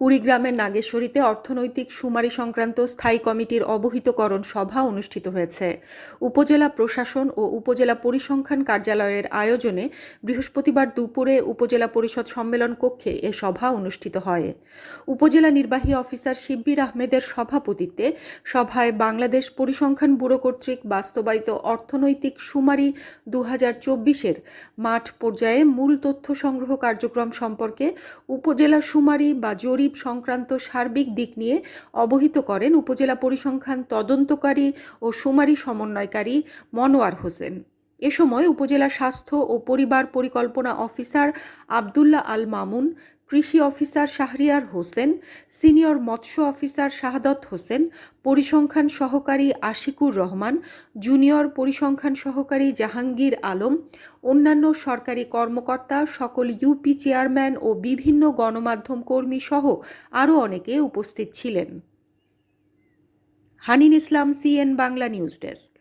কুড়িগ্রামের নাগেশ্বরীতে অর্থনৈতিক সুমারি সংক্রান্ত স্থায়ী কমিটির অবহিতকরণ সভা অনুষ্ঠিত হয়েছে। উপজেলা প্রশাসন ও উপজেলা পরিসংখ্যান কার্যালয়ের আয়োজনে বৃহস্পতিবার দুপুরে উপজেলা পরিষদ সম্মেলন কক্ষে এ সভা অনুষ্ঠিত হয়। উপজেলা নির্বাহী অফিসার শিব্বির আহমেদের সভাপতিত্বে সভায় বাংলাদেশ পরিসংখ্যান ব্যুরো কর্তৃক বাস্তবায়িত অর্থনৈতিক সুমারি দু হাজার চব্বিশের মাঠ পর্যায়ে মূল তথ্য সংগ্রহ কার্যক্রম সম্পর্কে উপজেলা সুমারি বা জরিপ সংক্রান্ত সার্বিক দিক নিয়ে অবহিত করেন উপজেলা পরিসংখ্যান তদন্তকারী ও সুমারি সমন্বয়কারী মনোয়ার হোসেন। এ সময় উপজেলা স্বাস্থ্য ও পরিবার পরিকল্পনা অফিসার আবদুল্লাহ আল মামুন কৃষি অফিসার শাহরিয়ার হোসেন, সিনিয়র মৎস্য অফিসার শাহাদত হোসেন, পরিসংখ্যান সহকারী আশিকুর রহমান, জুনিয়র পরিসংখ্যান সহকারী জাহাঙ্গীর আলম, অন্যান্য সরকারি কর্মকর্তা, সকল ইউপি চেয়ারম্যান ও বিভিন্ন গণমাধ্যম কর্মী সহ আরও অনেকে উপস্থিত ছিলেন। Hanin Islam, CN Bangla news desk.